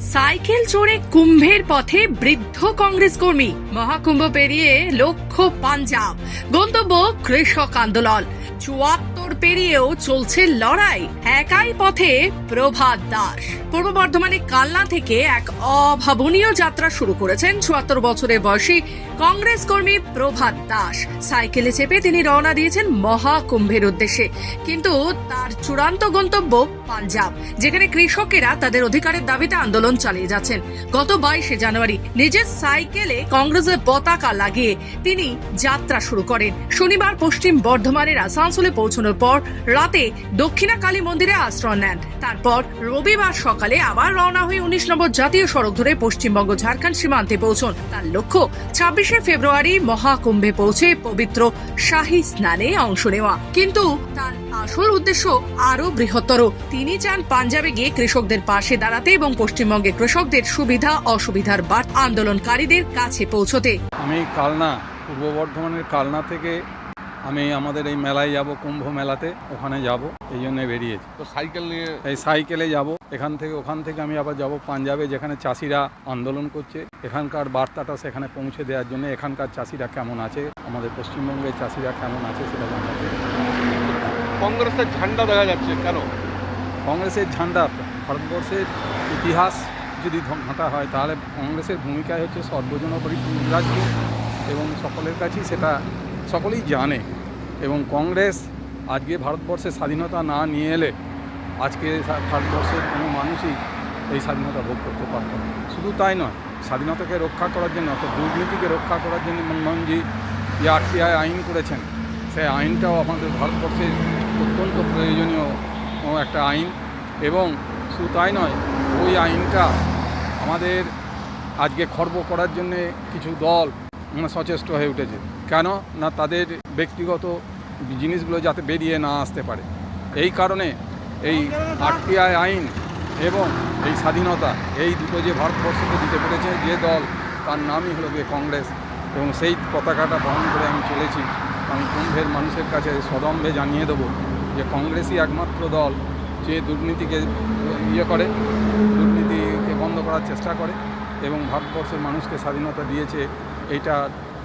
Cycle চড়ে কুম্ভের পথে বৃদ্ধ কংগ্রেস কর্মী মহাকুম্ভ পেরিয়ে লক্ষ্য পাঞ্জাব। গন্তব্য কৃষক আন্দোলন। চুয়াত্তর পেরিয়েও চলছে লড়াই। একাই পথে প্রভাত দাস। পূর্ব বর্ধমানে কালনা থেকে এক অভাবনীয় যাত্রা শুরু করেছেন চুয়াত্তর বছরের বয়সী কংগ্রেস কর্মী প্রভাত দাস। সাইকেলে চেপে তিনি রওনা দিয়েছেন মহাকুম্ভের উদ্দেশ্যে। কিন্তু তার চূড়ান্ত গন্তব্য পাঞ্জাব, যেখানে কৃষকেরা তাদের অধিকারের দাবিতে আন্দোলন চালিয়ে যাচ্ছেন। গত বাইশে জানুয়ারি নিজের সাইকেলে কংগ্রেসের পতাকা লাগিয়ে তিনি যাত্রা শুরু করেন। শনিবার পশ্চিম বর্ধমানের আসানসোলে পৌঁছানোর পর রাতে দক্ষিণা কালী মন্দিরে আশ্রয় নেন। তারপর রবিবার সকালে আবার রওনা হয়ে উনিশ নম্বর জাতীয় সড়ক ধরে পশ্চিমবঙ্গ ঝাড়খণ্ড সীমান্তে পৌঁছন। তার লক্ষ্য ছাব্বিশে ফেব্রুয়ারি মহাকুম্ভে পৌঁছে পবিত্র শাহী স্নানে অংশ নেওয়া। কিন্তু তার আসল উদ্দেশ্য আরও বৃহত্তর। তিনি চান পাঞ্জাবে গিয়ে কৃষকদের পাশে দাঁড়াতে এবং পশ্চিমবঙ্গে কৃষকদের সুবিধা অসুবিধার বার্ত আন্দোলনকারীদের কাছে পৌঁছতে। আমি কালনা, পূর্ব বর্ধমানের কালনা থেকে আমি আমাদের এই মেলায় যাব কুম্ভ মেলাতে ওখানে যাব এই জন্য বেরিয়েছি। তো সাইকেল নিয়ে এই সাইকেলে যাব এখান থেকে ওখান থেকে আমি আবার যাব পাঞ্জাবে যেখানে চাষিরা আন্দোলন করছে। এখানকার বার্তাটা সেখানে পৌঁছে দেওয়ার জন্য এখানকার চাষিরা কেমন আছে আমাদের পশ্চিমবঙ্গের চাষিরা কেমন আছে সেটা জানাতে কংগ্রেসের ঝান্ডা দেখা যাচ্ছে কেন? কংগ্রেসের ঝান্ডা ভারতবর্ষের ইতিহাস যদি ঘাঁটা হয় তাহলে কংগ্রেসের ভূমিকায় হচ্ছে সর্বজনোপরি রাজ্য এবং সকলের কাছেই সেটা সকলেই জানে। এবং কংগ্রেস আজকে ভারতবর্ষের স্বাধীনতা না নিয়ে এলে আজকে ভারতবর্ষের কোনো মানুষই এই স্বাধীনতা ভোগ করতে পারত না। শুধু তাই নয়, স্বাধীনতাকে রক্ষা করার জন্য অর্থাৎ দুর্নীতিকে রক্ষা করার জন্য মনমোহনজি যে আরটিআই আইন করেছেন, সেই আইনটাও আমাদের ভারতবর্ষের অত্যন্ত প্রয়োজনীয় একটা আইন। এবং শুধু তাই নয়, ওই আইনটা আমাদের আজকে খর্ব করার জন্যে কিছু দল সচেষ্ট হয়ে উঠেছে। কেন? না তাদের ব্যক্তিগত জিনিসগুলো যাতে বেরিয়ে না আসতে পারে। এই কারণে এই আরটিআই আইন এবং এই স্বাধীনতা, এই দুটো যে ভারতবর্ষকে দিতে পেরেছে যে দল, তার নামই হলো গিয়ে কংগ্রেস। এবং সেই পতাকাটা বহন করে আমি চলেছি। আমি কুম্ভের মানুষের কাছে সদম্ভে জানিয়ে দেবো যে কংগ্রেসই একমাত্র দল যে দুর্নীতিকে ইয়ে করে, দুর্নীতিকে বন্ধ করার চেষ্টা করে এবং ভারতবর্ষের মানুষকে স্বাধীনতা দিয়েছে এইটা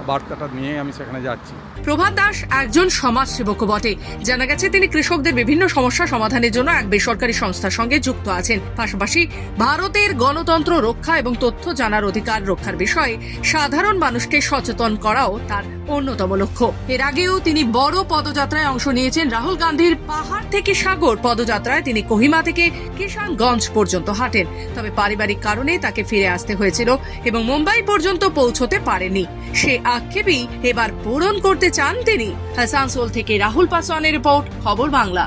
বার্তাটা নিয়ে আমি সেখানে যাচ্ছি। প্রভাত দাস একজন সমাজসেবকও বটে। জানা গেছে তিনি কৃষকদের বিভিন্ন সমস্যা সমাধানের জন্য এক বেসরকারি সংস্থার সঙ্গে যুক্ত আছেন। পাশাপাশি ভারতের গণতন্ত্র রক্ষা এবং তথ্য জানার অধিকার রক্ষার বিষয়ে সাধারণ মানুষকে সচেতন করাও তার অন্যতম লক্ষ্য। এর আগেও তিনি বড় পদযাত্রায় অংশ নিয়েছেন। রাহুল গান্ধীর পাহাড় থেকে সাগর পদযাত্রায় তিনি কোহিমা থেকে কিষানগঞ্জ পর্যন্ত হাঁটেন। তবে পারিবারিক কারণে তাকে ফিরে আসতে হয়েছিল এবং মুম্বাই পর্যন্ত পৌঁছতে পারেনি। সে আক্ষেপই এবার পূরণ করতে চান তিনি। আসানসোল থেকে রাহুল পাসওয়ানের রিপোর্ট খবর বাংলা।